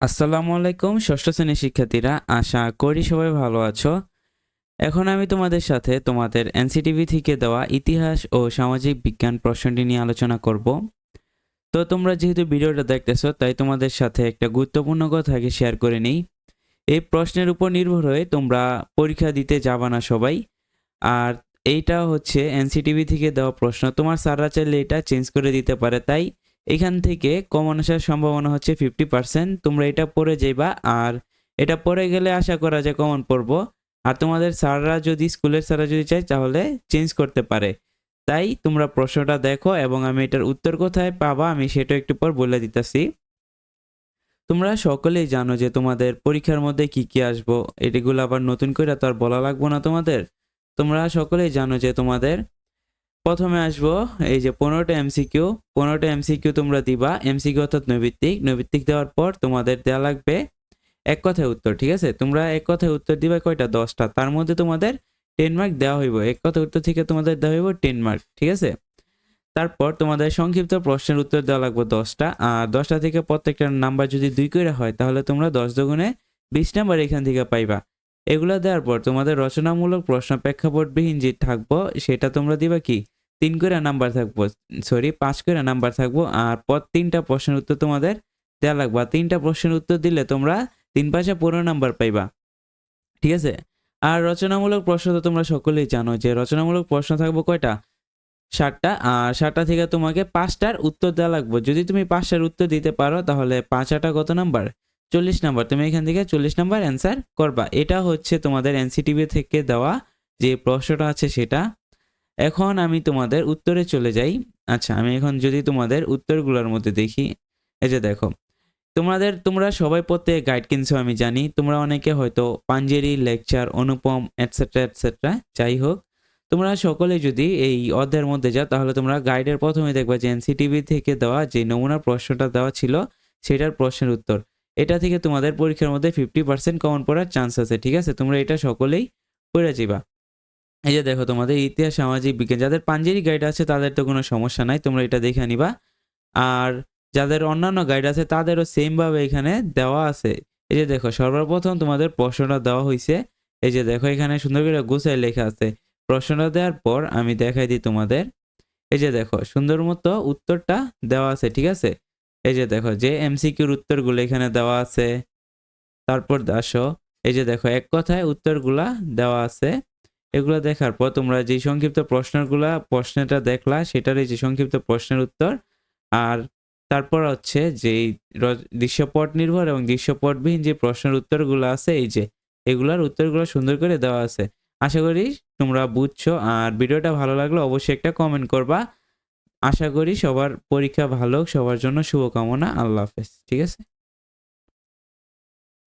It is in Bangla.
আসসালামু আলাইকুম, ষষ্ঠ শ্রেণির শিক্ষার্থীরা, আশা করি সবাই ভালো আছো। এখন আমি তোমাদের সাথে তোমাদের এনসিটিভি থেকে দেওয়া ইতিহাস ও সামাজিক বিজ্ঞান প্রশ্নটি নিয়ে আলোচনা করব। তো তোমরা যেহেতু ভিডিওটা দেখতেছো, তাই তোমাদের সাথে একটা গুরুত্বপূর্ণ কথা আগে শেয়ার করে নিই। এই প্রশ্নের উপর নির্ভর হয়ে তোমরা পরীক্ষা দিতে যাবা না সবাই। আর এইটা হচ্ছে এনসিটিভি থেকে দেওয়া প্রশ্ন। তোমার স্যাররা চাইলে এটা চেঞ্জ করে দিতে পারে, তাই এখান থেকে কমন আসার সম্ভাবনা হচ্ছে ফিফটি পার্সেন্ট তোমরা এটা পড়ে যাইবা আর এটা পড়ে গেলে আশা করা যায় কমন পড়ব। আর তোমাদের স্যাররা যদি, স্কুলের স্যাররা যদি চায়, তাহলে চেঞ্জ করতে পারে। তাই তোমরা প্রশ্নটা দেখো এবং আমি এটার উত্তর কোথায় পাবা, আমি সেটা একটু পর বলে দিতেছি। তোমরা সকলেই জানো যে তোমাদের পরীক্ষার মধ্যে কি কি আসব, এটিগুলো আবার নতুন করে তো আর বলা লাগবো না তোমাদের। তোমরা সকলেই জানো যে তোমাদের প্রথমে আসব, এই যে পনেরোটা এমসিকিউ পনেরোটা এমসিকিউ তোমরা দিবা। এমসিকিউ অর্থাৎ নৈবিত্তিক। নৈবিত্তিক দেওয়ার পর তোমাদের দেওয়া লাগবে এক কথায় উত্তর, ঠিক আছে? তোমরা এক কথায় উত্তর দিবা কয়টা? দশটা। তার মধ্যে তোমাদের টেন মার্ক দেওয়া হইব। এক কথা উত্তর থেকে তোমাদের দেওয়া হইব টেন মার্ক ঠিক আছে? তারপর তোমাদের সংক্ষিপ্ত প্রশ্নের উত্তর দেওয়া লাগবে দশটা। আর দশটা থেকে প্রত্যেকটা নাম্বার যদি দুই করে হয়, তাহলে তোমরা দশ দুগুণে বিশ নাম্বার এখান থেকে পাইবা। এগুলো দেওয়ার পর তোমাদের রচনামূলক প্রশ্ন প্রেক্ষাপটবিহীন যে থাকব, সেটা তোমরা দিবা কি? তিন করে নাম্বার থাকব সরি পাঁচ করে নাম্বার থাকব, আর পর তিনটা প্রশ্নের উত্তর তোমাদের দেওয়া লাগবে। তিনটা প্রশ্নের উত্তর দিলে তোমরা তিন পাশে পনেরো নাম্বার পাইবা। ঠিক আছে? আর রচনামূলক প্রশ্ন তো তোমরা সকলেই জানো যে রচনামূলক প্রশ্ন থাকব কয়টা? ষাটটা আর ষাটটা থেকে তোমাকে পাঁচটার উত্তর দেওয়া লাগবে। যদি তুমি পাঁচটার উত্তর দিতে পারো, তাহলে পাঁচ আটা কত নাম্বার চল্লিশ নাম্বার তুমি এখান থেকে চল্লিশ নাম্বার অ্যান্সার করবা। এটা হচ্ছে তোমাদের এনসিটিভি থেকে দেওয়া যে প্রশ্নটা আছে সেটা এখন আমি তোমাদের উত্তরে চলে যাই। আচ্ছা আমি এখন যদি তোমাদের উত্তরগুলোর মধ্যে দেখি, এই যে দেখো, তোমাদের, তোমরা সবাই পড়তে গাইড কিনছো আমি জানি, তোমরা অনেকে হয়তো Panjeri, lecture, Anupam etcetera etcetera যাই হোক, তোমরা সকলে যদি এই অধ্যায়ের মধ্যে যাও, তাহলে তোমরা গাইডের প্রথমে দেখবা যে এনসিটিভি থেকে দেওয়া যে নমুনা প্রশ্নটা দেওয়া ছিল, সেটার প্রশ্নের উত্তর। এটা থেকে তোমাদের পরীক্ষার মধ্যে ফিফটি পার্সেন্ট কমন পড়ার চান্স আছে, ঠিক আছে? তোমরা এটা সকলেই পড়ে যাবা এই যে দেখো, তোমাদের ইতিহাস, সামাজিক বিজ্ঞান, যাদের পাঞ্জেরি গাইড আছে তাদের তো কোনো সমস্যা নাই, তোমরা এটা দেখে নিবা। আর যাদের অন্যান্য গাইড আছে তাদেরও সেমভাবে এখানে দেওয়া আছে। এই যে দেখো, সর্বপ্রথম তোমাদের প্রশ্নটা দেওয়া হয়েছে এই যে দেখো, এখানে সুন্দর করে গুছায় লেখা আছে। প্রশ্নটা দেওয়ার পর আমি দেখাই দিই তোমাদের। এই যে দেখো, সুন্দর মতো উত্তরটা দেওয়া আছে, ঠিক আছে? এই যে দেখো, যে এমসিকিউর উত্তরগুলো এখানে দেওয়া আছে। তারপর আসো। এই যে দেখো, এক কথায় উত্তরগুলা দেওয়া আছে। এগুলো দেখার পর তোমরা যে সংক্ষিপ্ত প্রশ্নগুলা, প্রশ্নটা দেখলা সেটার এই যে সংক্ষিপ্ত প্রশ্নের উত্তর। আর তারপর হচ্ছে যে দৃশ্যপট নির্ভর এবং দৃশ্যপটবিহীন যে প্রশ্নের উত্তরগুলো আছে, এই যে এগুলার উত্তরগুলো সুন্দর করে দেওয়া আছে। আশা করি তোমরা বুঝছ, আর ভিডিওটা ভালো লাগলে অবশ্যই একটা কমেন্ট করবা। আশা করি সবার পরীক্ষা ভালো সবার জন্য শুভকামনা, আল্লাহ হাফেজ, ঠিক আছে?